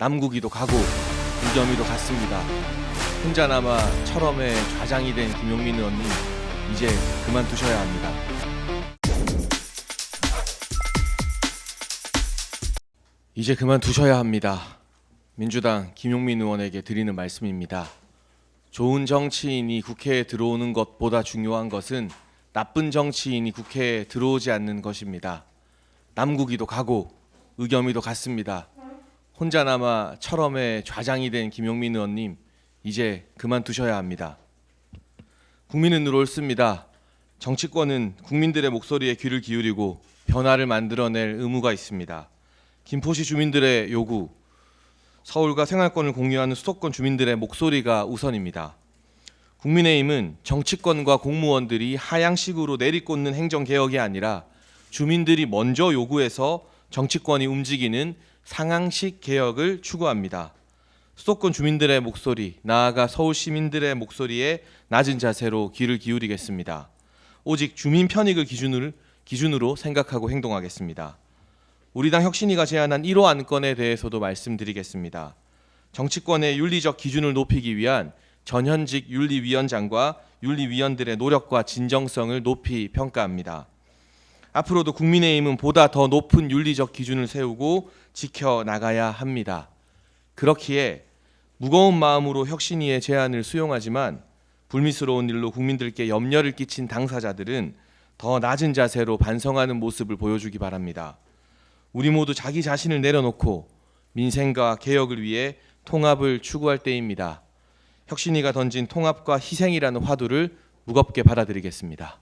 남국이도 가고 우겸이도 갔습니다. 혼자 남아 철험의 좌장이 된 김용민 의원님 이제 그만두셔야 합니다. 이제 그만두셔야 합니다. 민주당 김용민 의원에게 드리는 말씀입니다. 좋은 정치인이 국회에 들어오는 것보다 중요한 것은 나쁜 정치인이 국회에 들어오지 않는 것입니다. 남국이도 가고 의겸이도 갔습니다. 혼자 남아 철험의 좌장이 된 김용민 의원님 이제 그만두셔야 합니다. 국민은 늘 옳습니다. 정치권은 국민들의 목소리에 귀를 기울이고 변화를 만들어낼 의무가 있습니다. 김포시 주민들의 요구, 서울과 생활권을 공유하는 수도권 주민들의 목소리가 우선입니다. 국민의힘은 정치권과 공무원들이 하향식으로 내리꽂는 행정 개혁이 아니라 주민들이 먼저 요구해서 정치권이 움직이는 상향식 개혁을 추구합니다. 수도권 주민들의 목소리, 나아가 서울 시민들의 목소리에 낮은 자세로 귀를 기울이겠습니다. 오직 주민 편익을 기준을, 기준으로 생각하고 행동하겠습니다. 우리 당 혁신위가 제안한 1호 안건에 대해서도 말씀드리겠습니다. 정치권의 윤리적 기준을 높이기 위한 전현직 윤리위원장과 윤리위원들의 노력과 진정성을 높이 평가합니다. 앞으로도 국민의힘은 보다 더 높은 윤리적 기준을 세우고 지켜 나가야 합니다. 그렇기에 무거운 마음으로 혁신위의 제안을 수용하지만 불미스러운 일로 국민들께 염려를 끼친 당사자들은 더 낮은 자세로 반성하는 모습을 보여주기 바랍니다. 우리 모두 자기 자신을 내려놓고 민생과 개혁을 위해 통합을 추구할 때입니다. 혁신위가 던진 통합과 희생이라는 화두를 무겁게 받아들이겠습니다.